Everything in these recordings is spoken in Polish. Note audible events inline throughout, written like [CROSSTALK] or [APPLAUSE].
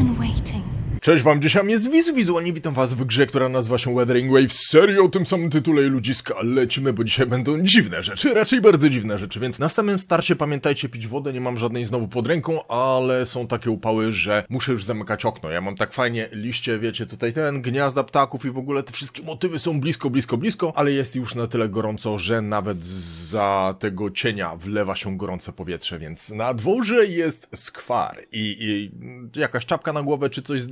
been waiting. Cześć wam, dzisiaj jest Wizu Wizualnie witam was w grze, która nazywa się Weathering Wave. Serio o tym samym tytule i ludziska. Lecimy, bo dzisiaj będą dziwne rzeczy, [LAUGHS] raczej bardzo dziwne rzeczy, więc na samym starcie pamiętajcie pić wodę, nie mam żadnej znowu pod ręką, ale są takie upały, że muszę już zamykać okno. Ja mam tak fajnie liście, wiecie, tutaj ten, gniazda ptaków i w ogóle te wszystkie motywy są blisko, blisko, blisko, ale jest już na tyle gorąco, że nawet za tego cienia wlewa się gorące powietrze, więc na dworze jest skwar i, i jakaś czapka na głowę czy coś z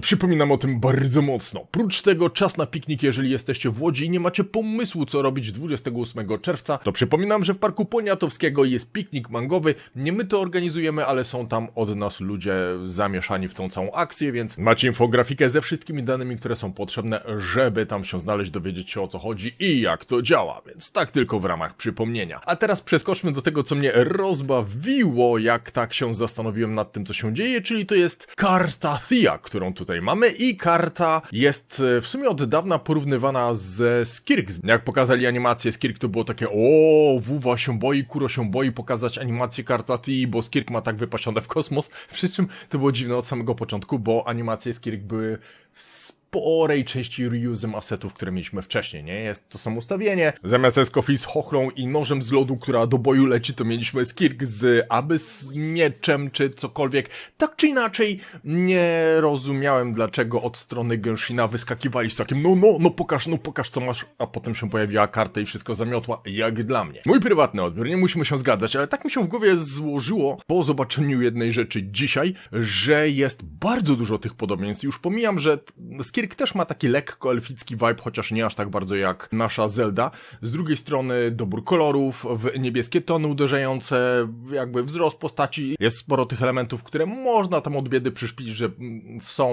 Przypominam o tym bardzo mocno. Prócz tego czas na piknik, jeżeli jesteście w Łodzi i nie macie pomysłu co robić 28 czerwca, to przypominam, że w Parku Poniatowskiego jest piknik mangowy. Nie my to organizujemy, ale są tam od nas ludzie zamieszani w tą całą akcję, więc macie infografikę ze wszystkimi danymi, które są potrzebne, żeby tam się znaleźć, dowiedzieć się o co chodzi i jak to działa, więc tak tylko w ramach przypomnienia. A teraz przeskoczmy do tego, co mnie rozbawiło, jak tak się zastanowiłem nad tym, co się dzieje, czyli to jest karta Thea, którą tutaj mamy i karta jest e, w sumie od dawna porównywana ze Skirk. Jak pokazali animację Skirk, to było takie o, Wuwa się boi, Kuro się boi pokazać animację karta Thea, bo Skirk ma tak wypasione w kosmos, [LAUGHS] przy czym to było dziwne od samego początku, bo animacje Skirk były w sporej części reusem asetów, które mieliśmy wcześniej, nie? Jest to samo ustawienie. Zamiast Escofi z chochlą i nożem z lodu, która do boju leci, to mieliśmy Skirk z aby z mieczem, czy cokolwiek. Tak czy inaczej, nie rozumiałem, dlaczego od strony Genshina wyskakiwali z takim no, no, no pokaż, no pokaż co masz, a potem się pojawiła karta i wszystko zamiotła, jak dla mnie. Mój prywatny odbiór, nie musimy się zgadzać, ale tak mi się w głowie złożyło po zobaczeniu jednej rzeczy dzisiaj, że jest bardzo dużo tych podobieństw. Już pomijam, że Skirk też ma taki lekko elficki vibe, chociaż nie aż tak bardzo jak nasza Zelda. Z drugiej strony dobór kolorów, w niebieskie tony uderzające, jakby wzrost postaci. Jest sporo tych elementów, które można tam od biedy przyszpić, że mm, są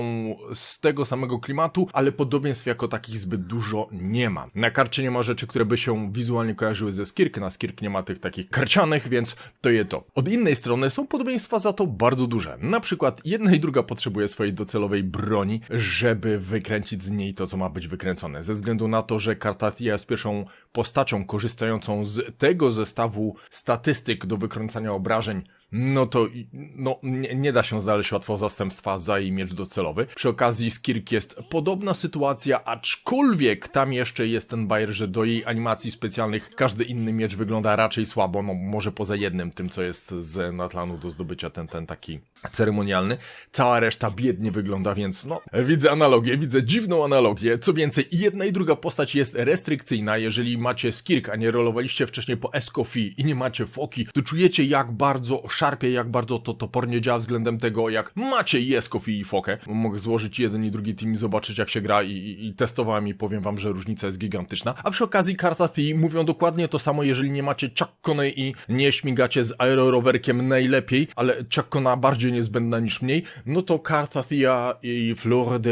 z tego samego klimatu, ale podobieństw jako takich zbyt dużo nie ma. Na karcie nie ma rzeczy, które by się wizualnie kojarzyły ze Skirk, na Skirk nie ma tych takich karcianych, więc to je to. Od innej strony są podobieństwa za to bardzo duże. Na przykład jedna i druga potrzebuje swojej docelowej broni, żeby wykręcić z niej to, co ma być wykręcone. Ze względu na to, że Kartatia jest pierwszą postacią korzystającą z tego zestawu statystyk do wykręcania obrażeń, no to no, nie, nie da się znaleźć łatwo zastępstwa za jej miecz docelowy. Przy okazji z Kirk jest podobna sytuacja, aczkolwiek tam jeszcze jest ten bajer, że do jej animacji specjalnych każdy inny miecz wygląda raczej słabo, no może poza jednym, tym co jest z Natlanu do zdobycia, ten, ten taki ceremonialny. Cała reszta biednie wygląda, więc no, widzę analogię, widzę dziwną analogię. Co więcej, jedna i druga postać jest restrykcyjna, jeżeli macie Skirk, a nie rolowaliście wcześniej po Escofi i nie macie Foki, to czujecie jak bardzo szarpie, jak bardzo to topornie działa względem tego, jak macie Escofi i Fokę. Mogę złożyć jeden i drugi team zobaczyć jak się gra i, i, i testowałem i powiem wam, że różnica jest gigantyczna. A przy okazji karta T mówią dokładnie to samo, jeżeli nie macie Chuckcony i nie śmigacie z aerorowerkiem najlepiej, ale Chuckcona bardziej niezbędna niż mniej, no to karta Thea i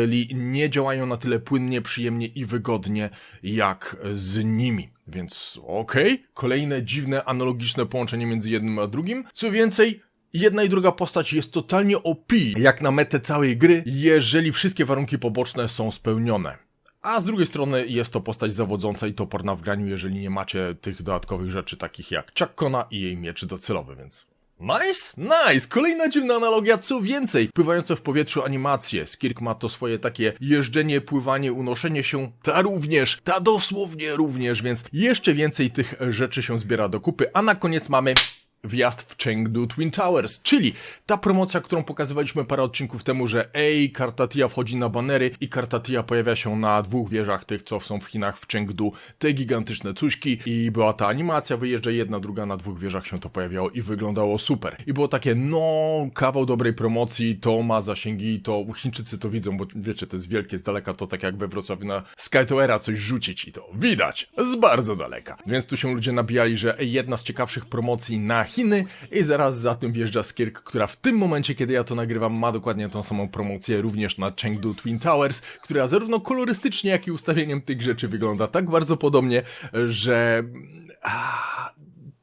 Lis nie działają na tyle płynnie, przyjemnie i wygodnie jak z nimi. Więc okej, kolejne dziwne, analogiczne połączenie między jednym a drugim. Co więcej, Jedna i druga postać jest totalnie OP, jak na metę całej gry, jeżeli wszystkie warunki poboczne są spełnione. A z drugiej strony jest to postać zawodząca i toporna w graniu, jeżeli nie macie tych dodatkowych rzeczy takich jak Chuckcona i jej miecz docelowy, więc... Nice, nice! Kolejna dziwna analogia, co więcej, pływające w powietrzu animacje. Skirk ma to swoje takie jeżdżenie, pływanie, unoszenie się, ta również, ta dosłownie również, więc jeszcze więcej tych rzeczy się zbiera do kupy, a na koniec mamy wjazd w Chengdu Twin Towers, czyli ta promocja, którą pokazywaliśmy parę odcinków temu, że ej, Kartatia wchodzi na banery i Kartatia pojawia się na dwóch wieżach tych, co są w Chinach w Chengdu, te gigantyczne cuśki i była ta animacja, wyjeżdża jedna, druga, na dwóch wieżach się to pojawiało i wyglądało super. I było takie, no, kawał dobrej promocji, to ma zasięgi, to Chińczycy to widzą, bo wiecie, to jest wielkie z daleka, to tak jak we Wrocławiu na Sky Towera coś rzucić i to widać z bardzo daleka. Więc tu się ludzie nabijali, że ej, jedna z ciekawszych promocji na Chiny i zaraz za tym wjeżdża Skirk, która w tym momencie, kiedy ja to nagrywam, ma dokładnie tą samą promocję również na Chengdu Twin Towers, która zarówno kolorystycznie, jak i ustawieniem tych rzeczy wygląda tak bardzo podobnie, że...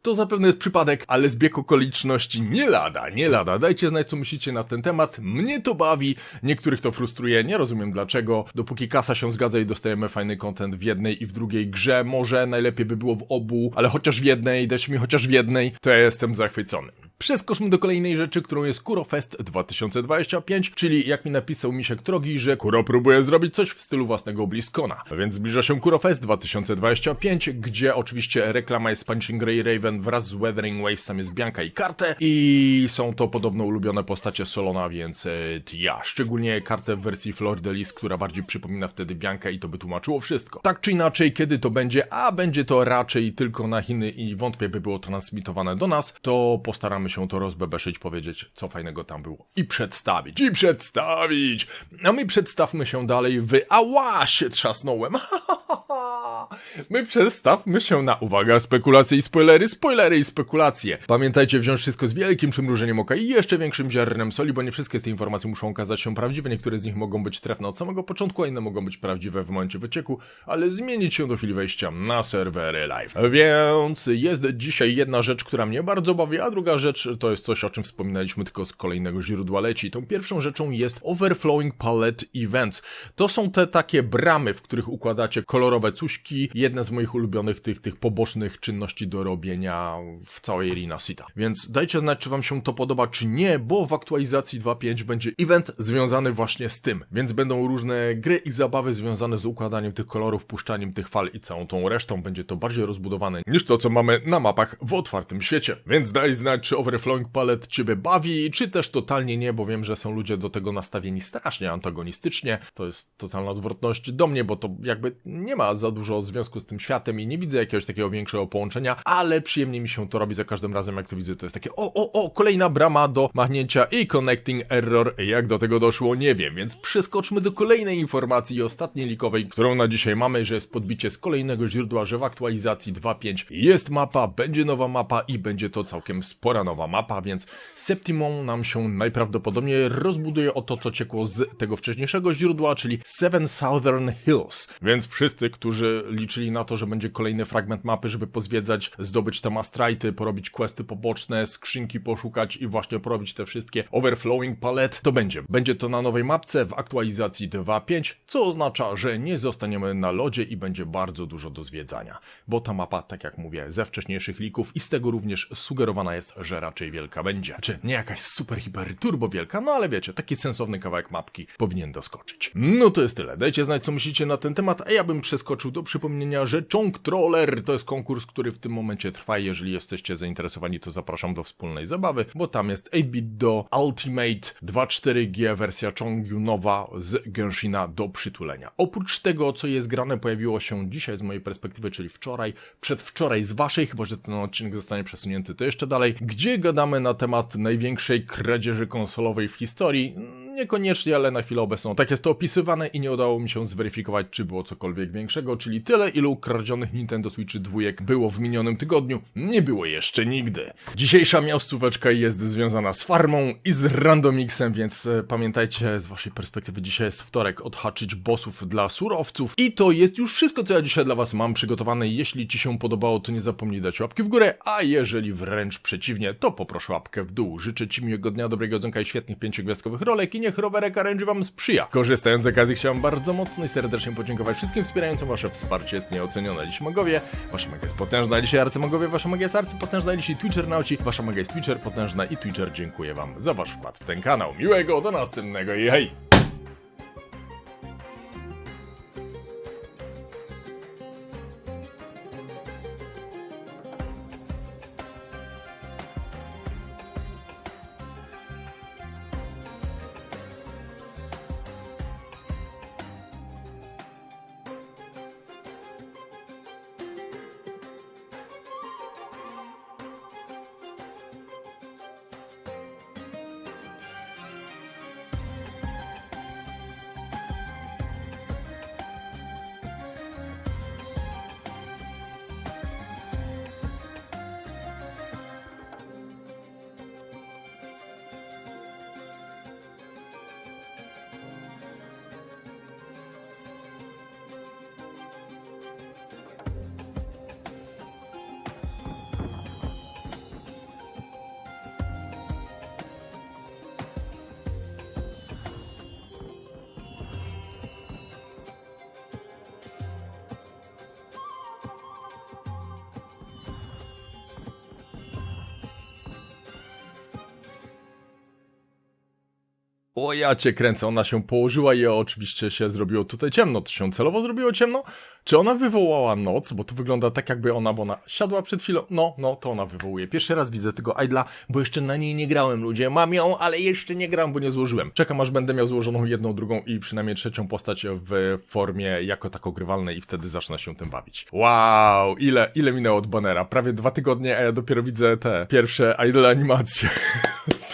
To zapewne jest przypadek, ale zbieg okoliczności nie lada, nie lada. Dajcie znać, co myślicie na ten temat. Mnie to bawi, niektórych to frustruje, nie rozumiem dlaczego. Dopóki kasa się zgadza i dostajemy fajny content w jednej i w drugiej grze, może najlepiej by było w obu, ale chociaż w jednej, dać mi chociaż w jednej, to ja jestem zachwycony. Przeskoczmy do kolejnej rzeczy, którą jest KuroFest 2025, czyli jak mi napisał Misiek Trogi, że Kuro próbuje zrobić coś w stylu własnego Bliskona. Więc zbliża się KuroFest 2025, gdzie oczywiście reklama jest Punching Ray Raven wraz z Weathering Waves, tam jest Bianca i Kartę i są to podobno ulubione postacie Solona, więc e, ja, szczególnie kartę w wersji Flor de Lis, która bardziej przypomina wtedy Biankę i to by tłumaczyło wszystko. Tak czy inaczej, kiedy to będzie, a będzie to raczej tylko na Chiny i wątpię by było transmitowane do nas, to postaramy się to rozbebeszyć, powiedzieć co fajnego tam było i przedstawić, i przedstawić. A my przedstawmy się dalej w Ała się trzasnąłem. [LAUGHS] My przestawmy się na, uwaga, spekulacje i spoilery, spoilery i spekulacje. Pamiętajcie wziąć wszystko z wielkim przymrużeniem oka i jeszcze większym ziarnem soli, bo nie wszystkie z tych informacji muszą okazać się prawdziwe, niektóre z nich mogą być trefne od samego początku, a inne mogą być prawdziwe w momencie wycieku, ale zmienić się do chwili wejścia na serwery live. Więc jest dzisiaj jedna rzecz, która mnie bardzo bawi, a druga rzecz to jest coś, o czym wspominaliśmy tylko z kolejnego źródła leci. Tą pierwszą rzeczą jest Overflowing Palette Events. To są te takie bramy, w których układacie kolorowe cuśki, jedne z moich ulubionych tych, tych pobocznych czynności do robienia w całej Arena Sita. Więc dajcie znać, czy wam się to podoba, czy nie, bo w aktualizacji 2.5 będzie event związany właśnie z tym. Więc będą różne gry i zabawy związane z układaniem tych kolorów, puszczaniem tych fal i całą tą resztą. Będzie to bardziej rozbudowane niż to, co mamy na mapach w otwartym świecie. Więc daj znać, czy Overflowing Palette ciebie bawi, czy też totalnie nie, bo wiem, że są ludzie do tego nastawieni strasznie antagonistycznie. To jest totalna odwrotność do mnie, bo to jakby nie ma za dużo związku z tym światem i nie widzę jakiegoś takiego większego połączenia, ale przyjemnie mi się to robi za każdym razem, jak to widzę. To jest takie o, o, o, kolejna brama do machnięcia i connecting error. Jak do tego doszło, nie wiem, więc przeskoczmy do kolejnej informacji i ostatniej likowej, którą na dzisiaj mamy, że jest podbicie z kolejnego źródła, że w aktualizacji 2.5 jest mapa, będzie nowa mapa i będzie to całkiem spora nowa mapa, więc Septimon nam się najprawdopodobniej rozbuduje o to, co ciekło z tego wcześniejszego źródła, czyli Seven Southern Hills. Więc wszyscy, którzy liczyli na to, że będzie kolejny fragment mapy, żeby pozwiedzać, zdobyć te mastrajty, porobić questy poboczne, skrzynki poszukać i właśnie porobić te wszystkie overflowing palette, to będzie. Będzie to na nowej mapce w aktualizacji 2.5, co oznacza, że nie zostaniemy na lodzie i będzie bardzo dużo do zwiedzania. Bo ta mapa, tak jak mówię, ze wcześniejszych lików i z tego również sugerowana jest, że raczej wielka będzie. Czy nie jakaś super, hiper, turbo wielka, no ale wiecie, taki sensowny kawałek mapki powinien doskoczyć. No to jest tyle. Dajcie znać, co myślicie na ten temat, a ja bym przeskoczył do przypomnienia, że Chong Troller to jest konkurs, który w tym momencie trwa. Jeżeli jesteście zainteresowani, to zapraszam do wspólnej zabawy, bo tam jest 8-bit do Ultimate 2.4G wersja Chongyu nowa z Genshina do przytulenia. Oprócz tego, co jest grane, pojawiło się dzisiaj z mojej perspektywy, czyli wczoraj, przedwczoraj z waszej, chyba że ten odcinek zostanie przesunięty, to jeszcze dalej, gdzie gadamy na temat największej kradzieży konsolowej w historii. Niekoniecznie, ale na chwilę obecną tak jest to opisywane i nie udało mi się zweryfikować, czy było cokolwiek większego, czyli tyle, ilu kradzionych Nintendo Switch dwójek było w minionym tygodniu, nie było jeszcze nigdy. Dzisiejsza miastóweczka jest związana z farmą i z randomixem, więc e, pamiętajcie, z waszej perspektywy dzisiaj jest wtorek, odhaczyć bossów dla surowców i to jest już wszystko, co ja dzisiaj dla was mam przygotowane. Jeśli ci się podobało, to nie zapomnij dać łapki w górę, a jeżeli wręcz przeciwnie, to poproszę łapkę w dół. Życzę ci miłego dnia, dobrego dzonka i świetnych pięciogwiazdkowych rolek i niech rowerek RNG wam sprzyja. Korzystając z okazji chciałem bardzo mocno i serdecznie podziękować wszystkim wspierającym wasze wsparcie jest nieocenione. Dziś magowie, wasza magia jest potężna, dzisiaj arcymagowie, wasza magia jest arcypotężna, dzisiaj Twitcher nauci, wasza magia jest Twitcher potężna i Twitcher dziękuję wam za wasz wkład w ten kanał. Miłego, do następnego i hej! O ja cię kręcę, ona się położyła i oczywiście się zrobiło tutaj ciemno. To się celowo zrobiło ciemno? Czy ona wywołała noc? Bo to wygląda tak jakby ona, bo ona siadła przed chwilą. No, no, to ona wywołuje. Pierwszy raz widzę tego idla, bo jeszcze na niej nie grałem, ludzie. Mam ją, ale jeszcze nie gram, bo nie złożyłem. Czekam aż będę miał złożoną jedną, drugą i przynajmniej trzecią postać w formie jako tako grywalnej i wtedy zacznę się tym bawić. Wow, ile, ile minęło od banera? Prawie dwa tygodnie, a ja dopiero widzę te pierwsze idle animacje. [LAUGHS]